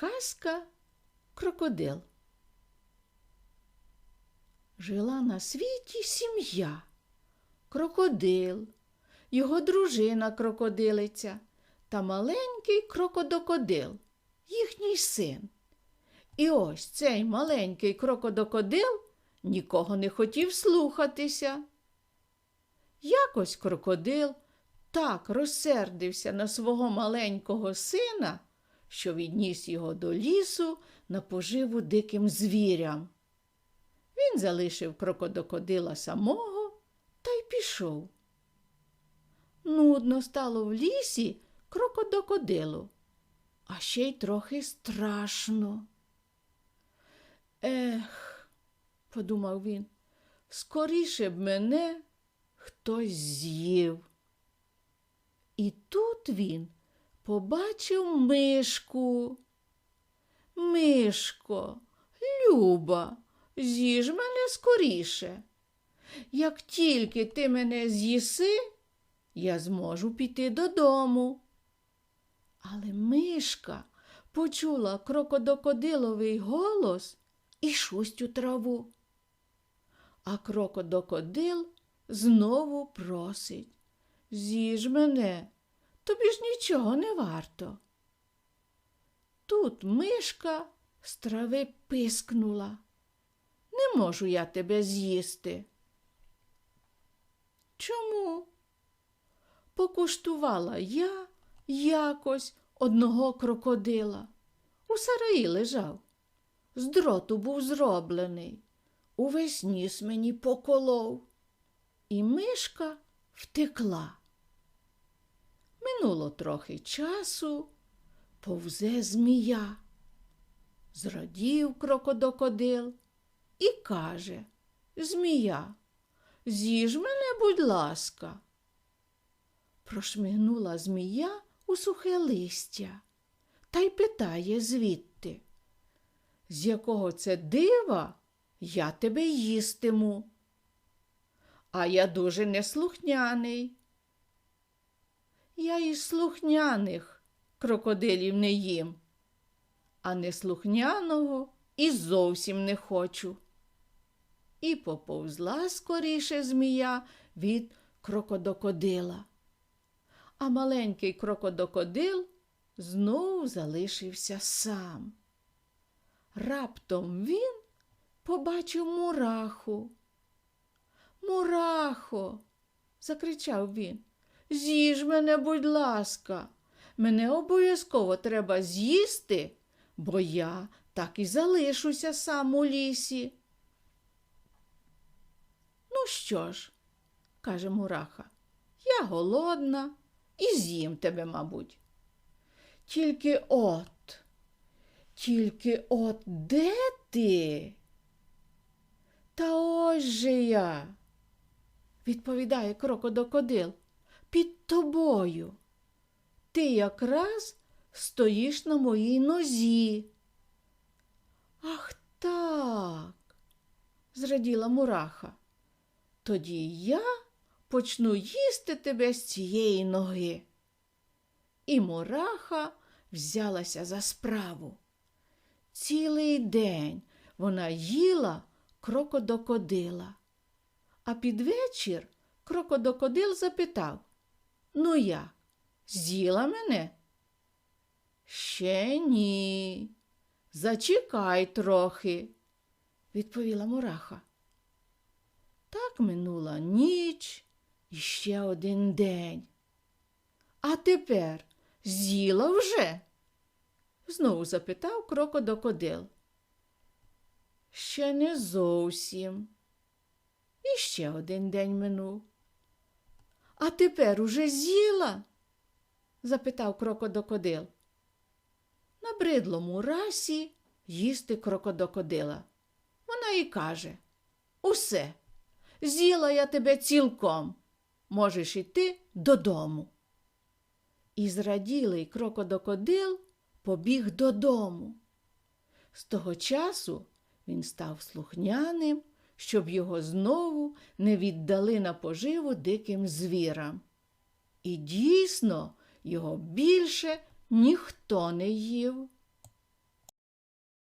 Казка крокодил. Жила на світі сім'я. Крокодил, його дружина крокодилиця та маленький крокодокодил, їхній син. І ось цей маленький крокодокодил нікого не хотів слухатися. Якось крокодил так розсердився на свого маленького сина, що відніс його до лісу на поживу диким звірям. Він залишив крокодокодила самого та й пішов. Нудно стало в лісі крокодокодилу, а ще й трохи страшно. Ех, подумав він, скоріше б мене хтось з'їв. І тут він побачив мишку. Мишко, Люба, з'їж мене скоріше. Як тільки ти мене з'їси, я зможу піти додому. Але мишка почула крокодокодиловий голос і шусть траву. А крокодокодил знову просить З'їж мене, тобі ж нічого не варто. Тут мишка з трави пискнула. Не можу я тебе з'їсти. Чому? Покуштувала я якось одного крокодила. У сараї лежав. З дроту був зроблений. Увесь ніс мені поколов. І мишка втекла. Минуло трохи часу, повзе змія. Зрадів крокодокодил і каже Змія, з'їж мене, будь ласка. Прошмигнула змія у сухе листя та й питає звідти, з якого це дива я тебе їстиму. А я дуже неслухняний. Я із слухняних крокодилів не їм, а неслухняного і зовсім не хочу. І поповзла скоріше змія від крокодокодила. А маленький крокодокодил знов залишився сам. Раптом він побачив мураху. Мурахо, закричав він, з'їж мене, будь ласка, мене обов'язково треба з'їсти, бо я так і залишуся сам у лісі. Ну що ж, каже Мураха, я голодна і з'їм тебе, мабуть. Тільки от, тільки от де ти? Та ось же я, відповідає крокодокодил, під тобою. Ти якраз стоїш на моїй нозі. Ах так, зраділа мураха. Тоді я почну їсти тебе з цієї ноги. І мураха взялася за справу. Цілий день вона їла крокодокодила. А під вечір крокодокодил запитав Ну як, з'їла мене? Ще ні. Зачекай трохи, відповіла мураха. Так минула ніч і ще один день. А тепер з'їла вже? знову запитав крокодокодил. Ще не зовсім. І ще один день минув. А тепер уже з'їла? запитав крокодокодил. Набридло мурасі їсти крокодокодила. Вона і каже Усе, з'їла я тебе цілком. Можеш іти додому. І зраділий крокодокодил побіг додому. З того часу він став слухняним, щоб його знову не віддали на поживу диким звірам. І дійсно його більше ніхто не їв.